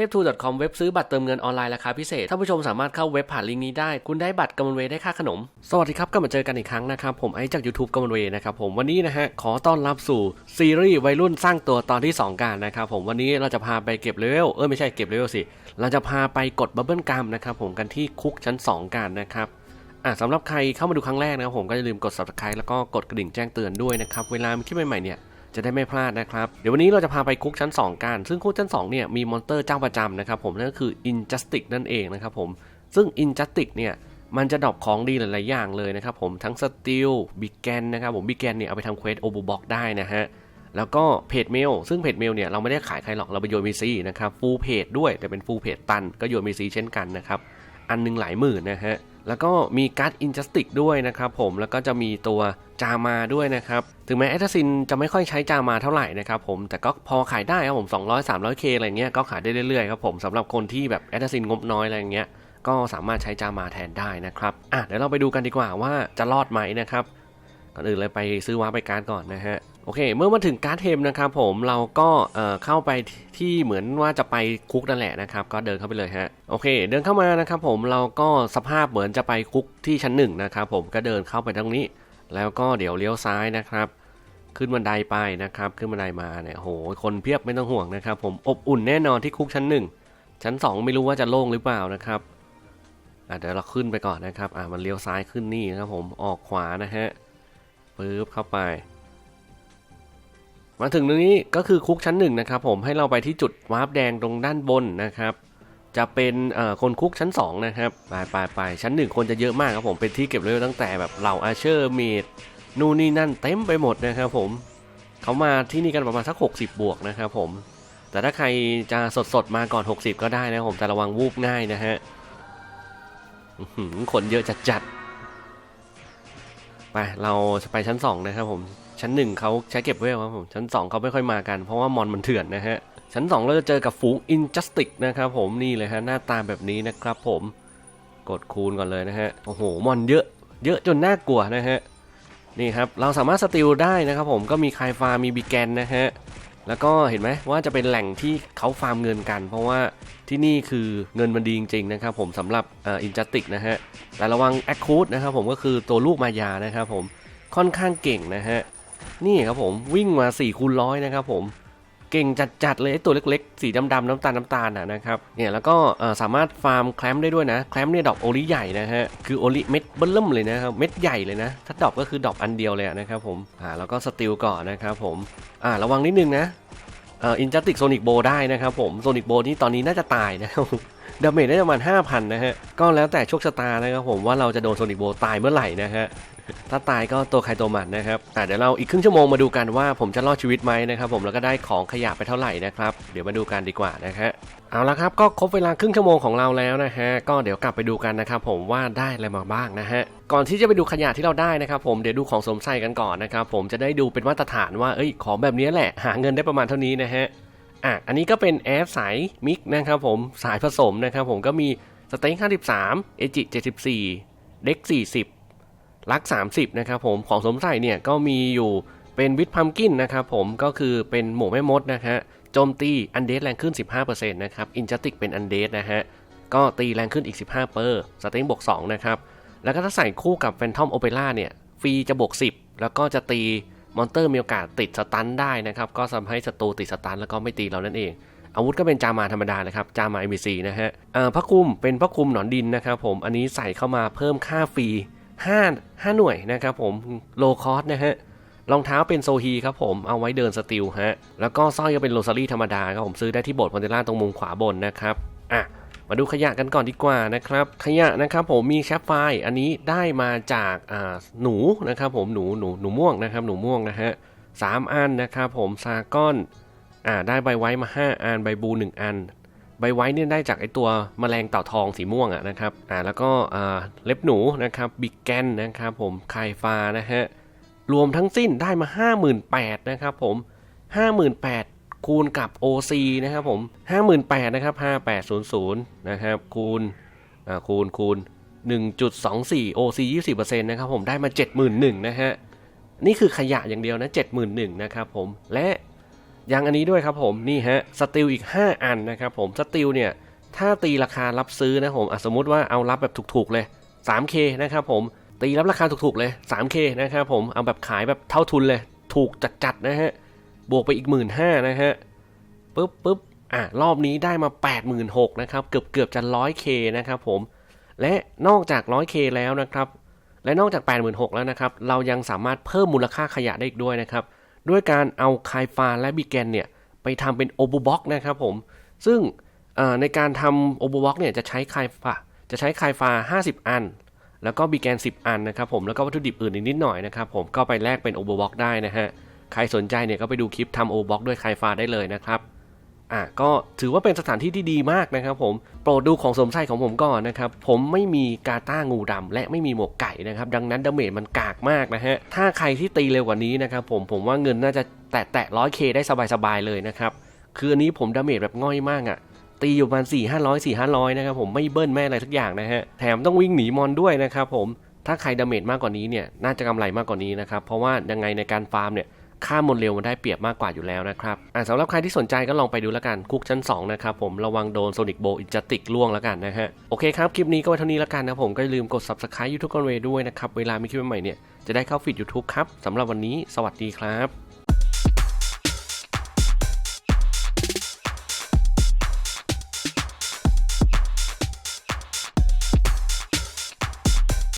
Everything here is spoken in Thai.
ทพทู .com เว็บซื้อบัตรเติมเงินออนไลน์ราคาพิเศษท่านผู้ชมสามารถเข้าเว็บผ่านลิงก์นี้ได้ คุณได้บัตรกำมะเวได้ค่าขนม สวัสดีครับกลับมาเจอกันอีกครั้งนะครับ ผมไอจาก YouTube กำมะเวนะครับผมวันนี้นะฮะขอต้อนรับสู่ซีรีส์วัยรุ่นสร้างตัวตอนที่ 2 กันนะครับผมวันนี้เราจะพาไปเก็บเลเวลเออไม่ใช่เก็บเลเวลสิเราจะพาไปกดบับเบิลกัมนะครับผมกันที่คุกชั้น 2 กันนะครับอะสำหรับใครเข้ามาดูครั้งแรกนะครับผมก็อย่าลืมกด subscribe แล้วก็กดกระดิ่งแจ้งเตือนด้วยนะครับเวลามีคลิปใหม่ๆเนี่ย จะได้ไม่พลาดนะครับ เดี๋ยววันนี้เราจะพาไปคุกชั้น 2 กัน ซึ่งคุกชั้น2เนี่ยมีมอนเตอร์เจ้าประจำนะครับผมนั่นก็คือ Injustice นั่นเองนะครับผมซึ่ง Injustice เนี่ยมันจะดรอปของดีหลาย ๆ อย่างเลยนะครับผมทั้งสติลบิกแกนนะครับผมบิกแกนเนี่ยเอาไปทำเควสโอบูบ็อกได้นะฮะแล้วก็เพจเมล ซึ่งเพจเมลเนี่ยเราไม่ได้ขายใครหรอกเราไปโยนมีซีนะครับฟูลเพจด้วยแต่เป็นฟูลเพจตันก็โยนมีซีเช่นกันนะครับอันหนึงหลายหมื่นนะฮะ แล้วก็มีการ์ดอินจัสติกด้วยนะครับผมแล้วก็จะมีตัวจามาด้วยนะครับ ถึงแม้แอตซินจะไม่ค่อยใช้จามาเท่าไหร่นะครับผมแต่ก็พอขายได้ครับผม 200 300k อะไรเงี้ยก็ขายได้เรื่อยๆครับผมสำหรับคนที่แบบแอตซินงบน้อยอะไรเงี้ยก็สามารถใช้จามาแทนได้นะครับอะเดี๋ยวเราไปดูกันดีกว่าว่าจะรอดไหมนะครับก่อนอื่นเลยไปซื้อวาไปการก่อนนะฮะ โอเค เมื่อมาถึงการ์ดเทมนะครับผมเราก็เเข้าไปที่เหมือนว่าจะไปคุกนั่นแหละนะครับ ก็เดินเข้าไปเลยฮะโอเค เดินเข้ามานะครับผมเราก็สภาพเหมือนจะไปคุกที่ชั้นหนึ่งนะครับผมก็เดินเข้าไปตรงนี้ แล้วก็เดี๋ยวเลี้ยวซ้ายนะครับ ขึ้นบันไดไปนะครับ ขึ้นบันไดมาเนี่ยโหคนเพียบไม่ต้องห่วงนะครับ ผมอบอุ่นแน่นอนที่คุกชั้นหนึ่งชั้นสองไม่รู้ว่าจะโล่งหรือเปล่านะครับอะเดี๋ยวเราขึ้นไปก่อนนะครับอะมันเลี้ยวซ้ายขึ้นนี่นะครับผมออกขวานะฮะปึ๊บเข้าไป มาถึงตรงนี้ก็คือคุกชั้นหนึ่งนะครับผมให้เราไปที่จุดวาร์ปแดงตรงด้านบนนะครับ จะเป็นคนคุกชั้น 2 นะครับไปไปไปชั้น 1 คนจะเยอะมากครับผมเป็นที่เก็บเลเวลตั้งแต่แบบเหล่าอาเชอร์เมดนู่นนี่นั่นเต็มไปหมดนะครับผมเขามาที่นี่กันประมาณสัก 60 บวกนะครับผม แต่ถ้าใครจะสดสดๆมาก่อน 60 ก็ได้นะผมแต่ระวังวูบง่ายนะฮะคนเยอะจัดจัดๆไปเราจะไปชั้น 2 นะครับผม ชั้น1เขาใช้เก็บเวลครับผม ชั้น2เขาไม่ค่อยมากัน เพราะว่ามอนมันเถื่อนนะฮะ ชั้น2เราจะเจอกับฝูง Injustice นะครับผมนี่เลยฮะหน้าตาแบบนี้นะครับผมกดคูณก่อนเลยนะฮะโอ้โหมอนเยอะ เยอะจนน่ากลัวนะฮะนี่ครับเราสามารถสติลได้นะครับผมก็มีคายฟาร์มมีบิแกนนะฮะแล้วก็เห็นไหมว่าจะเป็นแหล่งที่เขาฟาร์มเงินกัน เพราะว่าที่นี่คือเงินมันดีจริงๆนะครับผมสำหรับอินจัสติกนะฮะแต่ระวังแอคคูดนะครับผมก็คือตัวลูกมายานะครับผมค่อนข้างเก่งนะฮะ นี่ครับผมวิ่งมา4คูณร้อยนะครับผมเก่งจัดๆเลยตัวเล็กๆ สีดำๆน้ำตาลน้ำตาลน่ะนะครับเนี่ยแล้วก็สามารถฟาร์มแคลมได้ด้วยนะ แคลมเนี่ยดอกโอลิใหญ่นะฮะคือโอลิเม็ดเบิ่มเลยนะครับเม็ดใหญ่เลยนะ ถ้าดอกก็คือดอกอันเดียวเลยนะครับผมอ่าแล้วก็สติลก่อนนะครับผมอ่าระวังนิดนึงนะเอ่ออินจัติกโซนิกโบได้นะครับผมโซนิกโบนี่ตอนนี้น่าจะตายนะครับ ดาเมจได้ประมาณ 5,000 นะฮะ ก็แล้วแต่โชคชะตานะครับผมว่าเราจะโดนโซนิกโบตายเมื่อไหร่นะฮะ ถ้าตายก็ตัวใครตัวมันนะครับแต่เดี๋ยวเราอีกครึ่งชั่วโมงมาดูกันว่าผมจะรอดชีวิตไหมนะครับผมแล้วก็ได้ของขยะไปเท่าไหร่นะครับ เดี๋ยวมาดูกันดีกว่านะฮะเอาละครับก็ครบเวลาครึ่งชั่วโมงของเราแล้วนะฮะก็เดี๋ยวกลับไปดูกันนะครับผมว่าได้อะไรมาบ้างนะฮะก่อนที่จะไปดูขยะที่เราได้นะครับผมเดี๋ยวดูของสมใส่กันก่อนนะครับผมจะได้ดูเป็นมาตรฐานว่าเอ้ยของแบบนี้แหละหาเงินได้ประมาณเท่านี้นะฮะ อะอันนี้ก็เป็นแอร์สายมิกนะครับผมสายผสมนะครับผมก็มีสเต็ง53เอจิ74 เด็ก 40 ลัก 30 นะครับผมของสมใส่เนี่ยก็มีอยู่เป็นวิทพัมกินนะครับผมก็คือเป็นหมูแม่มดนะฮะโจมตีอันเดสแรงขึ้น 15%นะครับอินจัติกเป็นอันเดสนะฮะก็ตีแรงขึ้นอีก 15 เปอร์สเต็งบวก2นะครับแล้วก็ถ้าใส่คู่กับแฟนทอมโอเปร่าเนี่ยฟรีจะบวก 10 แล้วก็จะตี มอนเตอร์มีโอกาสติดสตันได้นะครับ ก็ทำให้ศัตรูติดสตันแล้วก็ไม่ตีเรานั่นเอง อาวุธก็เป็นจามาธรรมดาเลยครับ จามา MBC นะฮะพระคุมเป็นพระคุมหนอนดินนะครับผม อันนี้ใส่เข้ามาเพิ่มค่าฟรี5 5 หน่วยนะครับผม โลคอสนะฮะ รองเท้าเป็นโซฮีครับผม เอาไว้เดินสติลฮะ แล้วก็สร้อยก็เป็นโรซารี่ธรรมดาครับผมซื้อได้ที่โบสถ์พอนเทล่าตรงมุมขวาบนนะครับ อะ มาดูขยะกันก่อนดีกว่านะครับ ขยะนะครับผมมีแชปไฟล์อันนี้ได้มาจากาหนูนะครับผมหนูหนูหนูม่วงนะครับหนูม่วงนะฮะสามอันนะครับผมซาก้อนอ่าได้ใบไว้มา 5 อันใบบูหนึ่งอัน ใบไว้เนี่ยได้จากไอตัวแมลงเต่าทองสีม่วงอะนะครับอ่าแล้วก็อ่าเล็บหนูนะครับบิ๊กแกนนะครับผมไคฟานะฮะรวมทั้งสิ้นได้มา 58,000นะครับผม 58,000 คูณกับ OC นะครับผม 58,000นะครับ 5800นะครับ คูณอ่าคูณคูณ1.24 OC 20%นะครับผมได้มา 71,000นะฮะ นี่คือขยะอย่างเดียวนะ 71,000นะครับผม และยังอันนี้ด้วยครับผม นี่ฮะ สติลอีก 5 อันนะครับผม สติลเนี่ย ถ้าตีราคารับซื้อนะผมสมมติว่าเอารับแบบถูกๆเลย 3K นะครับผม ตีรับราคาถูกๆเลย 3K นะครับผม เอาแบบขายแบบเท่าทุนเลย ถูกจัดๆนะฮะ บวกไปอีก 1 5ื่นนะฮะปุ๊บปุ๊บอะรอบนี้ได้มา 86,000นะครับ เกือบเกือบจะ 100K นะครับผม และนอกจาก 100K แล้วนะครับ และนอกจาก 86,000แล้วนะครับ เรายังสามารถเพิ่มมูลค่าขยะได้อีกด้วยนะครับ ด้วยการเอาคายฟาและบิแกนเนี่ย ไปทำเป็นโอบูบ็อกนะครับผม ซึ่งในการทำโอบูบ็อกเนี่ยจะใช้คายฟาจะใช้คายฟา 50 อัน แล้วก็บิแกน 10 อันนะครับผม แล้วก็วัตถุดิบอื่นอีกนิดหน่อยนะครับผม ก็ไปแลกเป็นโอบูบ็อกได้นะฮะ ใครสนใจเนี่ยก็ไปดูคลิปทำโอบ็อกด้วยคายฟาได้เลยนะครับอะก็ถือว่าเป็นสถานที่ที่ดีมากนะครับผมโปรดดูของสมใส่ของผมก่อนนะครับผมไม่มีกาต้างูดำและไม่มีหมวกไก่นะครับดังนั้นดาเมจมันกากมากนะฮะถ้าใครที่ตีเร็วกว่านี้นะครับผมผมว่าเงินน่าจะแตะแตะร้อยเคได้สบายๆเลยนะครับคืออันนี้ผมดาเมจแบบง่อยมากอะ่ะตีอยู่ประมาณ4 5 0 0 4 5 0 0นะครับผมไม่เบิ้ลแม่อะไรสักอย่างนะฮะแถมต้องวิ่งหนีมอนด้วยนะครับผมถ้าใครดาเมจมากกว่านี้เนี่ยน่าจะกำไรมากกว่านี้นะครับเพราะว่ายังไงในการฟาร์มเนี่ย ค่ามนเร็วมันได้เปรียบมากกว่าอยู่แล้วนะครับอ่าสำหรับใครที่สนใจก็ลองไปดูแล้วกันคุกชั้น2นะครับผมระวังโดนโซนิกโบอินจัติกล่วงแล้วกันนะฮะโอเคครับคลิปนี้ก็ไว้เท่านี้แล้วกันนะผมก็อย่าลืมกด subscribe YouTube กันเวด้วยนะครับเวลามีคลิปใหม่เนี่ยจะได้เข้าฟีด YouTube ครับสำหรับวันนี้ สวัสดีครับ